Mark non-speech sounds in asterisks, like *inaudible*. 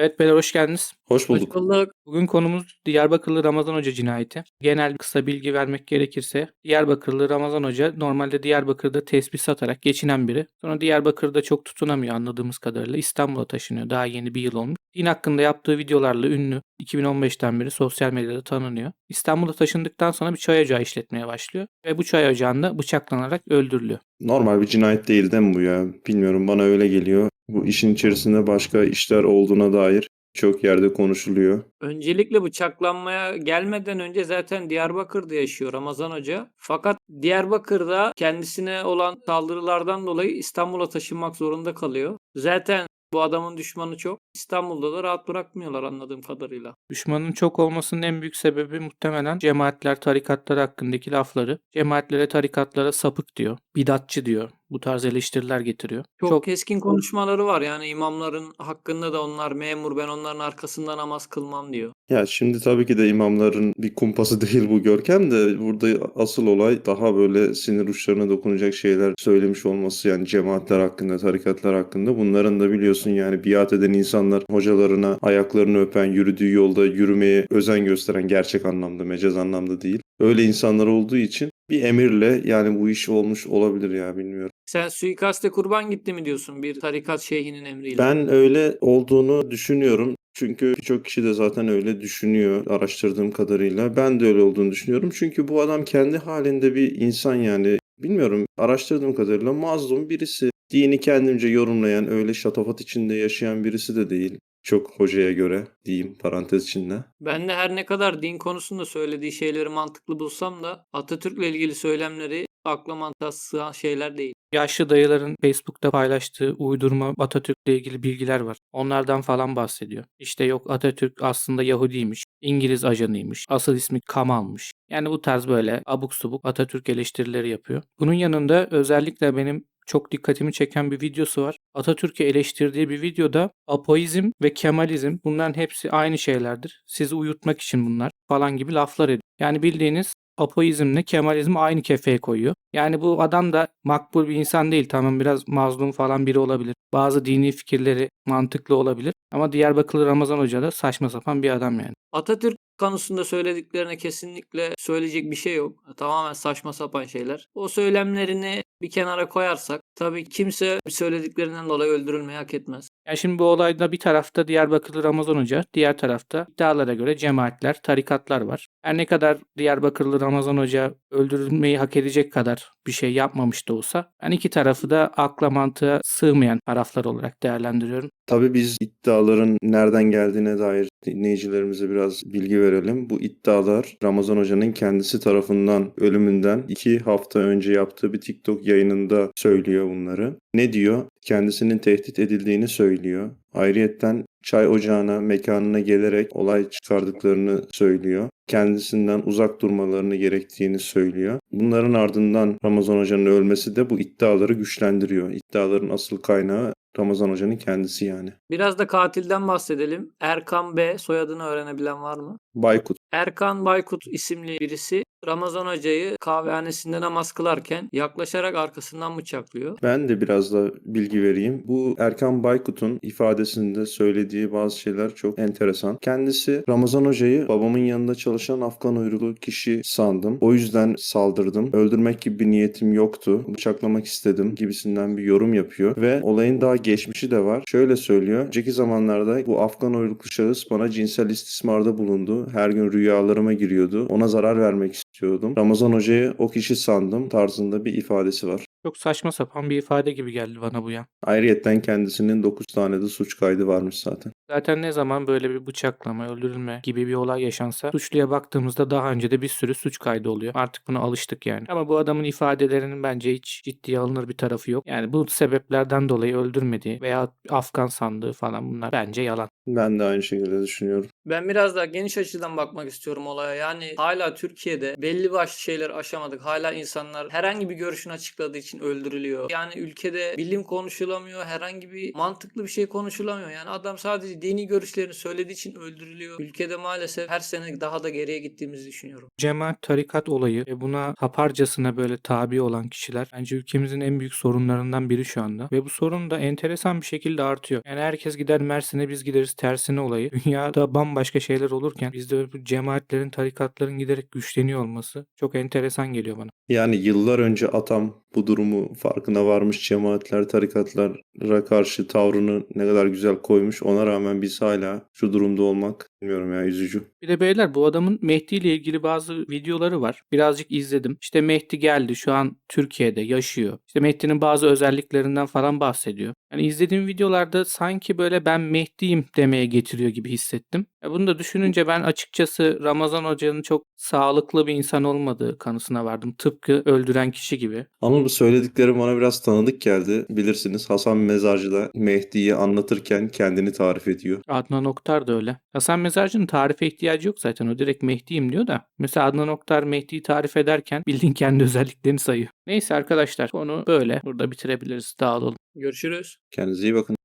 Evet beyler hoş geldiniz. Hoş bulduk. Hoş bulduk. Bugün konumuz Diyarbakırlı Ramazan Hoca cinayeti. Genel kısa bilgi vermek gerekirse Diyarbakırlı Ramazan Hoca normalde Diyarbakır'da tesbih satarak geçinen biri. Sonra Diyarbakır'da çok tutunamıyor anladığımız kadarıyla. İstanbul'a taşınıyor. Daha yeni bir yıl olmuş. Din hakkında yaptığı videolarla ünlü. 2015'ten beri sosyal medyada tanınıyor. İstanbul'a taşındıktan sonra bir çay ocağı işletmeye başlıyor. Ve bu çay ocağında bıçaklanarak öldürülüyor. Normal bir cinayet değil değil mi bu ya? Bilmiyorum bana öyle geliyor. Bu işin içerisinde başka işler olduğuna dair çok yerde konuşuluyor. Öncelikle bıçaklanmaya gelmeden önce zaten Diyarbakır'da yaşıyor Ramazan Hoca. Fakat Diyarbakır'da kendisine olan saldırılardan dolayı İstanbul'a taşınmak zorunda kalıyor. Zaten bu adamın düşmanı çok. İstanbul'da da rahat bırakmıyorlar anladığım kadarıyla. Düşmanın çok olmasının en büyük sebebi muhtemelen cemaatler, tarikatlar hakkındaki lafları. Cemaatlere, tarikatlara sapık diyor, bidatçı diyor. Bu tarz eleştiriler getiriyor. Çok, keskin konuşmaları var yani imamların hakkında da onlar memur ben onların arkasında namaz kılmam diyor. Ya şimdi tabii ki de imamların bir kumpası *laughs* değil bu Görkem de burada asıl olay daha böyle sinir uçlarına dokunacak şeyler söylemiş olması yani cemaatler hakkında, tarikatlar hakkında. Bunların da biliyorsun yani biat eden insanlar hocalarına ayaklarını öpen, yürüdüğü yolda yürümeye özen gösteren gerçek anlamda, mecaz anlamda değil. Öyle insanlar olduğu için bir emirle yani bu iş olmuş olabilir ya bilmiyorum. Sen suikaste kurban gitti mi diyorsun bir tarikat şeyhinin emriyle? Ben öyle olduğunu düşünüyorum. Çünkü birçok kişi de zaten öyle düşünüyor araştırdığım kadarıyla. Ben de öyle olduğunu düşünüyorum. Çünkü bu adam kendi halinde bir insan yani. Bilmiyorum araştırdığım kadarıyla mazlum birisi. Dini kendince yorumlayan, öyle şatafat içinde yaşayan birisi de değil. Çok hocaya göre diyeyim parantez içinde. Ben de her ne kadar din konusunda söylediği şeyleri mantıklı bulsam da Atatürk'le ilgili söylemleri akla mantığa sığan şeyler değil. Yaşlı dayıların Facebook'ta paylaştığı uydurma Atatürk'le ilgili bilgiler var. Onlardan falan bahsediyor. İşte yok Atatürk aslında Yahudiymiş, İngiliz ajanıymış, asıl ismi Kamal'mış. Yani bu tarz böyle abuk subuk Atatürk eleştirileri yapıyor. Bunun yanında özellikle benim çok dikkatimi çeken bir videosu var. Atatürk'ü eleştirdiği bir videoda apoizm ve kemalizm bunların hepsi aynı şeylerdir. Sizi uyutmak için bunlar falan gibi laflar ediyor. Yani bildiğiniz apoizmle kemalizmi aynı kefeye koyuyor. Yani bu adam da makbul bir insan değil. Tamam biraz mazlum falan biri olabilir. Bazı dini fikirleri mantıklı olabilir. Ama Diyarbakırlı Ramazan Hoca da saçma sapan bir adam yani. Atatürk konusunda söylediklerine kesinlikle söyleyecek bir şey yok. Tamamen saçma sapan şeyler. O söylemlerini bir kenara koyarsak tabii kimse söylediklerinden dolayı öldürülmeyi hak etmez. Yani şimdi bu olayda bir tarafta Diyarbakırlı Ramazan Hoca, diğer tarafta iddialara göre cemaatler, tarikatlar var. Her ne kadar Diyarbakırlı Ramazan Hoca öldürülmeyi hak edecek kadar bir şey yapmamış da olsa ben iki tarafı da akla mantığa sığmayan taraflar olarak değerlendiriyorum. Tabii biz iddiaların nereden geldiğine dair dinleyicilerimize biraz bilgi verelim. Bu iddialar Ramazan Hoca'nın kendisi tarafından ölümünden iki hafta önce yaptığı bir TikTok yayınında söylüyor bunları. Ne diyor? Kendisinin tehdit edildiğini söylüyor. Ayrıyetten çay ocağına, mekanına gelerek olay çıkardıklarını söylüyor. Kendisinden uzak durmalarını gerektiğini söylüyor. Bunların ardından Ramazan Hoca'nın ölmesi de bu iddiaları güçlendiriyor. İddiaların asıl kaynağı Ramazan Hoca'nın kendisi yani. Biraz da katilden bahsedelim. Erkan B soyadını öğrenebilen var mı? Baykut. Erkan Baykut isimli birisi Ramazan Hoca'yı kahvehanesinde namaz kılarken yaklaşarak arkasından bıçaklıyor. Ben de biraz da bilgi vereyim. Bu Erkan Baykut'un ifadesinde söylediği bazı şeyler çok enteresan. Kendisi Ramazan Hoca'yı babamın yanında çalışan Afgan uyruklu kişi sandım. O yüzden saldırdım. Öldürmek gibi bir niyetim yoktu. Bıçaklamak istedim gibisinden bir yorum yapıyor. Ve olayın daha geçmişi de var. Şöyle söylüyor. Önceki zamanlarda bu Afgan uyruklu şahıs bana cinsel istismarda bulundu. Her gün rüyalarıma giriyordu. Ona zarar vermek istiyordum. Ramazan Hoca'yı o kişi sandım tarzında bir ifadesi var. Çok saçma sapan bir ifade gibi geldi bana bu ya. Ayrıyetten kendisinin 9 tane de suç kaydı varmış zaten. Zaten ne zaman böyle bir bıçaklama, öldürülme gibi bir olay yaşansa suçluya baktığımızda daha önce de bir sürü suç kaydı oluyor. Artık buna alıştık yani. Ama bu adamın ifadelerinin bence hiç ciddiye alınır bir tarafı yok. Yani bu sebeplerden dolayı öldürmediği veya Afgan sandığı falan bunlar bence yalan. Ben de aynı şekilde düşünüyorum. Ben biraz daha geniş açıdan bakmak istiyorum olaya. Yani hala Türkiye'de belli başlı şeyleri aşamadık. Hala insanlar herhangi bir görüşünü açıkladığı için için öldürülüyor. Yani ülkede bilim konuşulamıyor. Herhangi bir mantıklı bir şey konuşulamıyor. Yani adam sadece dini görüşlerini söylediği için öldürülüyor. Ülkede maalesef her sene daha da geriye gittiğimizi düşünüyorum. Cemaat tarikat olayı ve buna taparcasına böyle tabi olan kişiler bence ülkemizin en büyük sorunlarından biri şu anda. Ve bu sorun da enteresan bir şekilde artıyor. Yani herkes gider Mersin'e biz gideriz tersine olayı. *laughs* Dünyada bambaşka şeyler olurken bizde bu cemaatlerin, tarikatların giderek güçleniyor olması çok enteresan geliyor bana. Yani yıllar önce atam bu durumu farkına varmış cemaatler, tarikatlara karşı tavrını ne kadar güzel koymuş. Ona rağmen biz hala şu durumda olmak bilmiyorum ya üzücü. Bir de beyler bu adamın Mehdi ile ilgili bazı videoları var. Birazcık izledim. İşte Mehdi geldi şu an Türkiye'de yaşıyor. İşte Mehdi'nin bazı özelliklerinden falan bahsediyor. Yani izlediğim videolarda sanki böyle ben Mehdi'yim demeye getiriyor gibi hissettim. Ya bunu da düşününce ben açıkçası Ramazan Hoca'nın çok sağlıklı bir insan olmadığı kanısına vardım. Tıpkı öldüren kişi gibi. Ama bu söylediklerim bana biraz tanıdık geldi. Bilirsiniz Hasan Mezarcı da Mehdi'yi anlatırken kendini tarif ediyor. Adnan Oktar da öyle. Hasan Mezarcı'nın tarife ihtiyacı yok zaten. O direkt Mehdi'yim diyor da. Mesela Adnan Oktar Mehdi'yi tarif ederken bildiğin kendi *laughs* özelliklerini sayıyor. Neyse arkadaşlar konu böyle. Burada bitirebiliriz. Dağılalım. Görüşürüz. Kendinize iyi bakın.